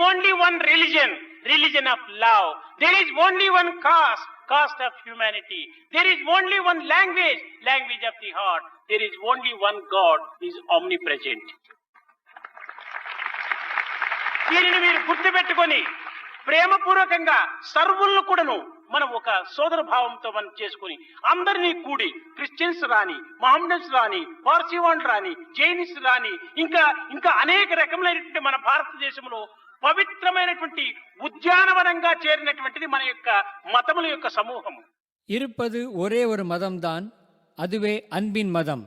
only one religion, religion of love. There is only one caste, caste of humanity. There is only one language, language of the heart. There is only one God, is omnipresent. దీనిని మీరు గుర్తుపెట్టుకొని ప్రేమపూర్వకంగా సర్వులను కూడాను మనం ఒక సోదర భావంతో మనం చేసుకుని అందరినీ కూడి క్రిస్టియన్స్ రాని మహమ్మదన్స్ రాని పార్సీవాన్ రాని జైనిస్ రాని ఇంకా ఇంకా అనేక రకములైనటువంటి మన భారతదేశంలో పవిత్రమైనటువంటి ఉద్యానవనంగా చేరినటువంటిది మన యొక్క మతముల యొక్క సమూహము இருப்பது ஒரே ஒரு மதம்தான் அதுவே அன்பின் மதம்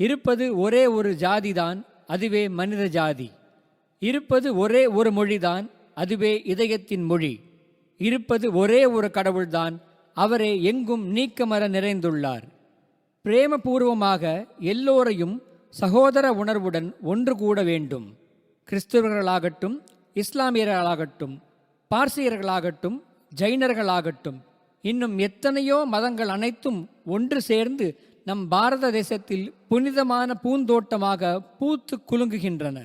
இருப்பது ஒரே ஒரு ஜாதிதான் அதுவே மனித ஜாதி இருப்பது ஒரே ஒரு மொழிதான் அதுவே இதயத்தின் மொழி இருப்பது ஒரே ஒரு கடவுள்தான் அவரே எங்கும் நீக்கமர நிறைந்துள்ளார் பிரேமபூர்வமாக எல்லோரையும் சகோதர உணர்வுடன் ஒன்று கூட வேண்டும் கிறிஸ்தவர்களாகட்டும் இஸ்லாமியர்களாகட்டும் பார்சியர்களாகட்டும் ஜைனர்களாகட்டும் இன்னும் எத்தனையோ மதங்கள் அனைத்தும் ஒன்று சேர்ந்து நம் பாரத தேசத்தில் புனிதமான பூந்தோட்டமாக பூத்து குலுங்குகின்றன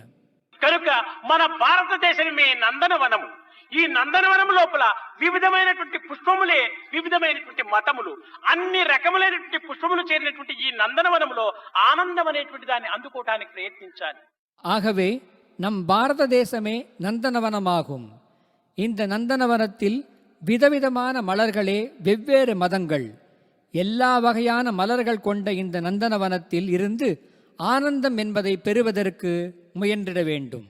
కనుక మన భారతదేశమే నందనవనము ఈ నందనవనం లోపల వివిధమైనటువంటి పుష్పములే వివిధమైనటువంటి మతములు అన్ని రకములైనటువంటి పుష్పములు చేరినటువంటి ఈ నందనవనములో ఆనందం అనేటువంటి దాన్ని అందుకోవటానికి ప్రయత్నించాలి ஆகவே நம் பாரத தேசமே நந்தனவனமாகும். இந்த நந்தனவனத்தில் விதவிதமான மலர்களே வெவ்வேறு மதங்கள். எல்லா வகையான மலர்கள் கொண்ட இந்த நந்தனவனத்தில் இருந்து ஆனந்தம் என்பதை பெறுவதற்கு முயன்றிட வேண்டும்.